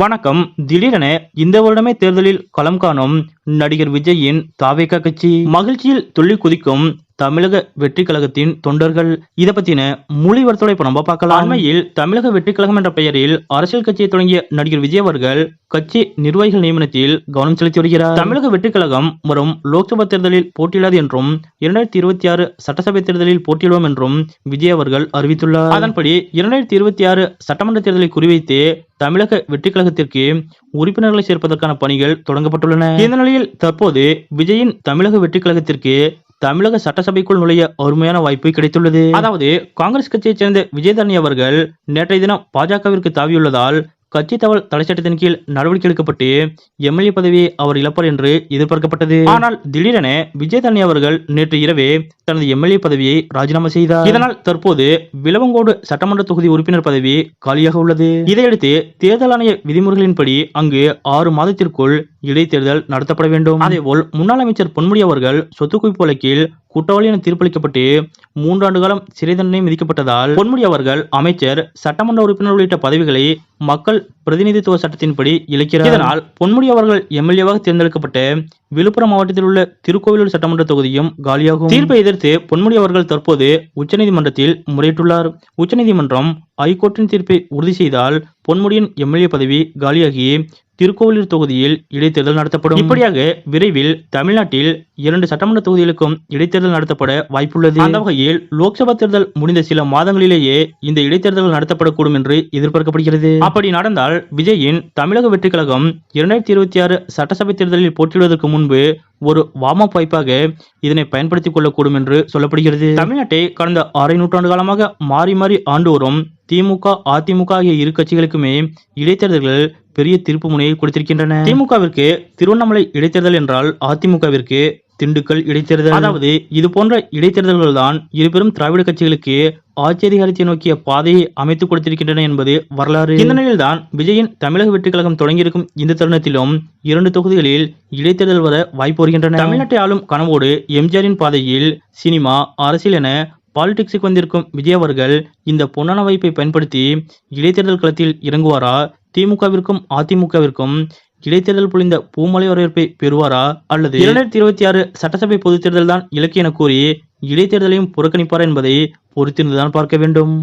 வணக்கம். திடீரென இந்த வருடமே தேர்தலில் களம் காணும் நடிகர் விஜயின் தாவேகா கட்சி மகிழ்ச்சியில் துள்ளி குதிக்கும் தமிழக வெற்றி கழகத்தின் தொண்டர்கள். இதை பத்தின மொழி இப்ப நம்ம பார்க்கலாம். அண்மையில் தமிழக வெற்றி கழகம் என்ற பெயரில் அரசியல் கட்சியை தொடங்கிய நடிகர் விஜய் அவர்கள் கட்சி நிர்வாகிகள் நியமனத்தில் கவனம் செலுத்தி வருகிறார். தமிழக வெற்றி கழகம் வரும் லோக்சபா தேர்தலில் போட்டியிடாது என்றும் இரண்டாயிரத்தி இருபத்தி ஆறு சட்டசபை தேர்தலில் போட்டியிடுவோம் என்றும் விஜய் அவர்கள் அறிவித்துள்ளார். அதன்படி இரண்டாயிரத்தி இருபத்தி ஆறு சட்டமன்ற தேர்தலை குறிவைத்து தமிழக வெற்றி கழகத்திற்கு உறுப்பினர்களை சேர்ப்பதற்கான பணிகள் தொடங்கப்பட்டுள்ளன. இந்த நிலையில் தற்போது விஜயின் தமிழக வெற்றி கழகத்திற்கு தமிழக சட்டசபைக்குள் நுழைய அருமையான வாய்ப்பு கிடைத்துள்ளது. அதாவது காங்கிரஸ் கட்சியைச் சேர்ந்த விஜயதரணி அவர்கள் நேற்றைய தினம் பாஜகவிற்கு தாவியுள்ளதால் கட்சி தவல் தடை சட்டத்தின் கீழ் நடவடிக்கை எடுக்கப்பட்டு எம்எல்ஏ பதவியை அவர் இழப்பார் என்று எதிர்பார்க்கப்பட்டது. ஆனால் திடீரென விஜயதரணி அவர்கள் நேற்று இரவே தனது எம்எல்ஏ பதவியை ராஜினாமா செய்தார். இதனால் தற்போது விலவங்கோடு சட்டமன்ற தொகுதி உறுப்பினர் பதவி காலியாக உள்ளது. இதையடுத்து தேர்தல் ஆணைய விதிமுறைகளின்படி அங்கு ஆறு மாதத்திற்குள் இடைத்தேர்தல் நடத்தப்பட வேண்டும். அதேபோல் முன்னாள் அமைச்சர் பொன்முடி அவர்கள் சொத்து குவிப்பு வழக்கில் குற்றவாளி என தீர்ப்பளிக்கப்பட்டு மூன்றாண்டு காலம் சிறை தண்டனை விதிக்கப்பட்டதால் பொன்முடி அவர்கள் அமைச்சர் சட்டமன்ற உறுப்பினர் உள்ளிட்ட பதவிகளை மக்கள் பிரதிநிதித்துவ சட்டத்தின்படி இழக்கிறார். இதனால் பொன்முடி அவர்கள் எம்எல்ஏவாக தேர்ந்தெடுக்கப்பட்ட விழுப்புரம் மாவட்டத்தில் உள்ள திருக்கோவிலூர் சட்டமன்ற தொகுதியும் காலியாகும். தீர்ப்பை எதிர்த்து பொன்முடி அவர்கள் தற்போது உச்சநீதிமன்றத்தில் முறையிட்டுள்ளார். உச்சநீதிமன்றம் ஐகோர்ட்டின் தீர்ப்பை உறுதி செய்தால் பொன்முடியின் எம்எல்ஏ பதவி காலியாகி திருக்கோவிலூர் தொகுதியில் இடைத்தேர்தல் நடத்தப்படும். இப்படியாக விரைவில் தமிழ்நாட்டில் இரண்டு சட்டமன்ற தொகுதிகளுக்கும் இடைத்தேர்தல் நடத்தப்பட வாய்ப்புள்ளது. அந்த வகையில் லோக்சபா தேர்தல் முடிந்த சில மாதங்களிலேயே இந்த இடைத்தேர்தல் நடத்தப்படக்கூடும் என்று எதிர்பார்க்கப்படுகிறது. அப்படி நடந்தால் விஜயின் தமிழக வெற்றி கழகம் இரண்டாயிரத்தி இருபத்தி ஆறு சட்டசபை தேர்தலில் போட்டியிடுவதற்கு முன்பு ஒரு வார்ம் அப் வாய்ப்பாக இதனை பயன்படுத்திக் கொள்ளக்கூடும் என்று சொல்லப்படுகிறது. தமிழ்நாட்டை கடந்த அரை நூற்றாண்டு காலமாக மாறி மாறி ஆண்டு வரும் திமுக அதிமுக ஆகிய இரு கட்சிகளுக்குமே இடைத்தேர்தல்கள் பெரிய திருப்பு முனையை கொடுத்திருக்கின்றன. திமுகவிற்கு திருவண்ணாமலை இடைத்தேர்தல் என்றால் அதிமுகவிற்கு திண்டுக்கல் இடைத்தேர்தல். அதாவது இது போன்ற இடைத்தேர்தல்கள் தான் இருபெரும் திராவிட கட்சிகளுக்கு ஆட்சி அதிகாரத்தை நோக்கிய பாதையை அமைத்துக் கொடுத்திருக்கின்றன என்பது வரலாறு. இந்த நிலையில்தான் விஜயின் தமிழக வெற்றி கழகம் தொடங்கியிருக்கும் இந்த தருணத்திலும் இரண்டு தொகுதிகளில் இடைத்தேர்தல் வர வாய்ப்பு வருகின்றன. தமிழ்நாட்டை ஆளும் கனவோடு எம்ஜிஆரின் பாதையில் சினிமா அரசியல் என பாலிடிக்ஸுக்கு வந்திருக்கும் விஜய் அவர்கள் இந்த பொன்னான வாய்ப்பை பயன்படுத்தி இடைத்தேர்தல் களத்தில் இறங்குவாரா? திமுகவிற்கும் அதிமுகவிற்கும் இடைத்தேர்தல் பொழிந்த பூமலை வரவேற்பை பெறுவாரா? அல்லது இரண்டாயிரத்தி இருபத்தி ஆறு சட்டசபை பொதுத் தேர்தல் தான் இலக்கு என கூறி இடைத்தேர்தலையும் புறக்கணிப்பாரா என்பதை பொறுத்திருந்துதான் பார்க்க வேண்டும்.